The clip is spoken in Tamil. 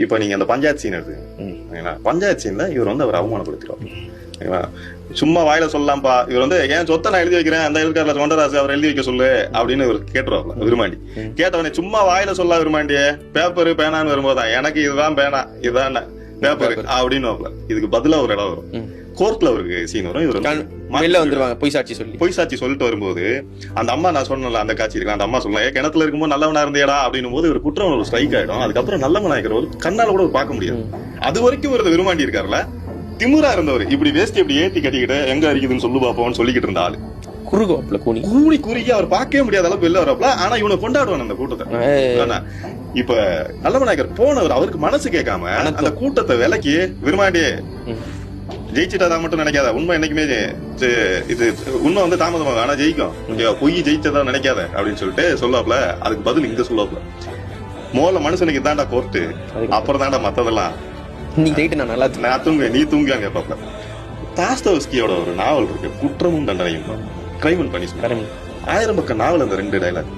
இப்போ நீங்க அந்த பஞ்சாயத்து சீன் எடுத்து ம். ஓகேங்களா பஞ்சாயத்து சீன்ல இவர் வந்து அவர் அவமானப்படுத்திடுவார். ஓகேங்களா சும்மா வாயில சொல்லலாம்ப்பா. இவர் வந்து என் சொத்தை நான் எழுதி வைக்கிறேன்? அந்த எழுதுக்காரில் தொண்டராசு அவர் எழுதி வைக்க சொல்லு அப்படின்னு இவர் கேட்டுருவாப்ல விரும்மாண்டி ம். கேட்டவனே சும்மா வாயில சொல்ல விரும்மாண்டியே பேப்பர் பேனான்னு வரும்போது எனக்கு இதுதான் பேனா. இதுதான் அப்படின்னு இதுக்கு பதிலா ஒரு இடம் வரும். கோர்ட்ல அவருக்கு சீன் வரும். இவர் வந்துருவாங்க பொய் சாட்சி சொல்லி. பொய் சாட்சி சொல்லிட்டு வரும்போது அந்த அம்மா நான் சொன்னல அந்த காட்சி இருக்கு. அந்த அம்மா சொல்லலாம் ஏன் கிணத்துல இருக்கும்போது நல்லவனா இருந்தியடா அப்படின்னும் போது ஒரு குற்றம் ஒரு ஸ்ட்ரைக் ஆயிடும். அதுக்கப்புறம் நல்லவனா இருக்கிற ஒரு கண்ணால கூட ஒரு பார்க்க முடியாது. அது வரைக்கும் ஒரு விரும்பாண்டி இருக்காருல்ல திமிரா இருந்தவர். இப்படி வேஸ்ட் இப்படி ஏத்தி கட்டிக்கிட்டு எங்க அரிக்குதுன்னு சொல்லு பாப்போம்னு சொல்லிக்கிட்டு இருந்த ஆளு. குறுகுவாப்ல கூனி. கூடி குறுகி அவர் பார்க்கவே முடியாத அளவுக்கு வெளில வரப்பல ஆனா இவனை கொண்டாடுவான் அந்த கூட்டத்தை. இப்ப நல்லவநாயகர் போனவர் அவருக்கு மனசு கேட்காம. அந்த கூட்டத்தை விலக்கி விரும்பாண்டியே ம். ஜெயிச்சிட்டதா மட்டும் நினைக்காத. உண்மை என்னைக்குமே இது உண்மை வந்து தாமதமாகும். ஆனா ஜெயிக்கும்? பொய் ஜெயிச்சதா நினைக்காத அப்படின்னு சொல்லிட்டு சொல்லாப்ல அதுக்கு பதில் இங்க சொல்லாப்ல மோல மனுஷனுக்கு இதாண்டா கோர்ட்டு அப்புறம் தாண்டா மத்ததெல்லாம். நீ ரைட்டு நான் நல்லா நான் தூங்க நீ தூங்கியாங்க கேட்பாப்ல தாஸ்தவஸ்கியோட ஒரு நாவல் இருக்கு. குற்றமும் தண்டனையும். கிரைம் அண்ட் பனிஷ்மெண்ட் ஆயிரம் பக்கம் நாவல் அந்த ரெண்டு டைலாக்